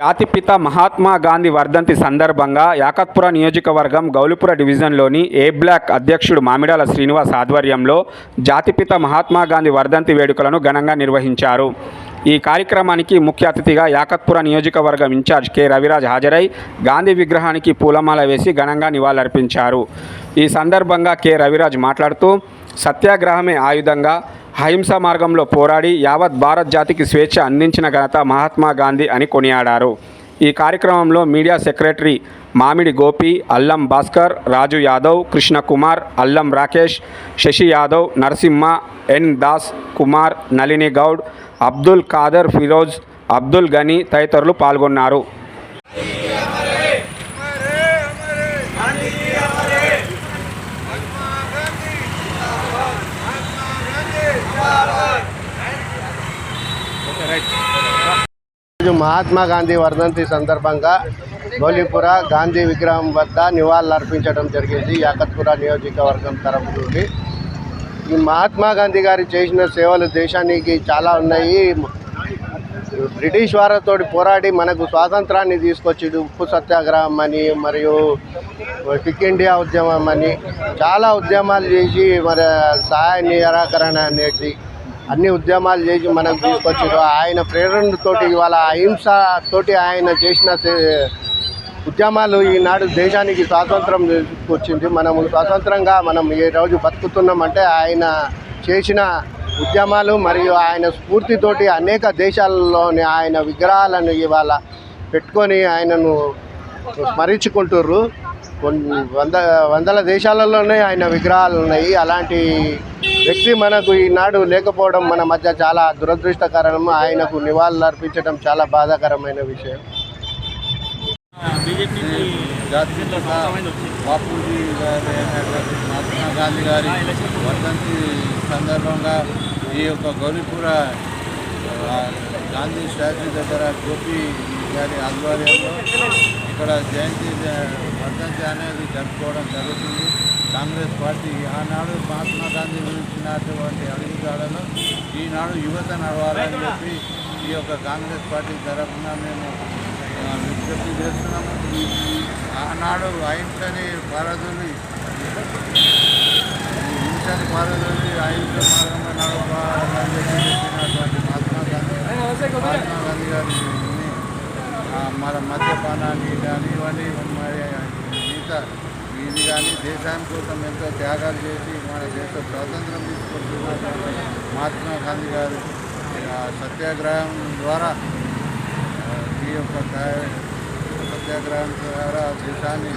జాతిపిత మహాత్మా గాంధీ వర్ధంతి సందర్భంగా యాకత్పుర నియోజకవర్గం గౌలిపుర డివిజన్లోని ఏ బ్లాక్ అధ్యక్షుడు మామిడాల శ్రీనివాస్ ఆధ్వర్యంలో జాతిపిత మహాత్మా గాంధీ వర్ధంతి వేడుకలను ఘనంగా నిర్వహించారు. ఈ కార్యక్రమానికి ముఖ్య అతిథిగా యాకత్పుర నియోజకవర్గం ఇన్ఛార్జ్ కె. రవిరాజ్ హాజరై గాంధీ విగ్రహానికి పూలమాల వేసి ఘనంగా నివాళులర్పించారు. ఈ సందర్భంగా కె. రవిరాజ్ మాట్లాడుతూ సత్యాగ్రహమే ఆయుధంగా అహింసా మార్గంలో పోరాడి యావత్ భారత్ జాతికి స్వేచ్ఛ అందించిన ఘనత మహాత్మా గాంధీ అని కొనియాడారు. ఈ కార్యక్రమంలో మీడియా సెక్రటరీ మామిడి గోపి అల్లం భాస్కర్ రాజు యాదవ్ కృష్ణకుమార్ అల్లం రాకేష్ శశి యాదవ్ నరసింహ ఎన్ దాస్ కుమార్ నళిని గౌడ్ అబ్దుల్ ఖాదర్ ఫిరోజ్ అబ్దుల్ గని తదితరులు పాల్గొన్నారు. ఈరోజు మహాత్మా గాంధీ వర్ధంతి సందర్భంగా గౌలీపుర గాంధీ విగ్రహం వద్ద నివాళులు అర్పించడం జరిగింది. యాకత్పుర నియోజకవర్గం తరపు నుండి. ఈ మహాత్మా గాంధీ గారు చేసిన సేవలు దేశానికి చాలా ఉన్నాయి. బ్రిటిష్ వారితో పోరాడి మనకు స్వాతంత్రాన్ని తీసుకొచ్చి ఉప్పు సత్యాగ్రహం అని మరియు క్విక్ ఇండియా ఉద్యమం అని చాలా ఉద్యమాలు చేసి మరి సహాయ నిరాకరణ అనేది అన్ని ఉద్యమాలు చేసి మనకు తీసుకొచ్చారు. ఆయన ప్రేరణతోటి ఇవాళ అహింస తోటి ఆయన చేసిన ఉద్యమాలు ఈనాడు దేశానికి స్వాతంత్రం తీసుకొచ్చింది. మనము స్వాతంత్రంగా మనం ఏ రోజు బతుకుతున్నామంటే ఆయన చేసిన ఉద్యమాలు మరియు ఆయన స్ఫూర్తితోటి అనేక దేశాలలోని ఆయన విగ్రహాలను ఇవాళ పెట్టుకొని ఆయనను స్మరించుకుంటుర్రు. కొన్ని వంద వందల దేశాలలోనే ఆయన విగ్రహాలు ఉన్నాయి. అలాంటి వ్యక్తి మనకు ఈనాడు లేకపోవడం మన మధ్య చాలా దురదృష్టకరం. ఆయనకు నివాళులు అర్పించడం చాలా బాధాకరమైన విషయం. బాపూజీ మహాత్మా గాంధీ గారి వర్ధంతి సందర్భంగా ఈ యొక్క గౌరీపుర గాంధీ స్టాచ్యూ దగ్గర గోపి గారి ఆధ్వర్యంలో ఇక్కడ జయంతి వర్ధంతి అనేది జరుపుకోవడం జరుగుతుంది. కాంగ్రెస్ పార్టీ ఆనాడు మహాత్మా గాంధీ విధించినటువంటి అడుగుజాడలో ఈనాడు యువత నడవాలని చెప్పి ఈ యొక్క కాంగ్రెస్ పార్టీ తరఫున మేము విజ్ఞప్తి చేస్తున్నాము. ఆనాడు అహింసని పారదులు హింసని పారదులు అహింస మార్గంలో నడవాలని చెప్పి చెప్పినటువంటి మహాత్మా గాంధీ మహాత్మా గాంధీ గారి మన మద్యపానాన్ని కానీ ఇవన్నీ మరి మిగతా ఇది కానీ దేశాని కోసం ఎంతో త్యాగాలు చేసి మన దేశ స్వాతంత్రం తీసుకొస్తున్నటువంటి మహాత్మా గాంధీ గారు ఆ, సత్యాగ్రహం ద్వారా ఆ, ఈ యొక్క కా- సత్యాగ్రహం ద్వారా దేశాన్ని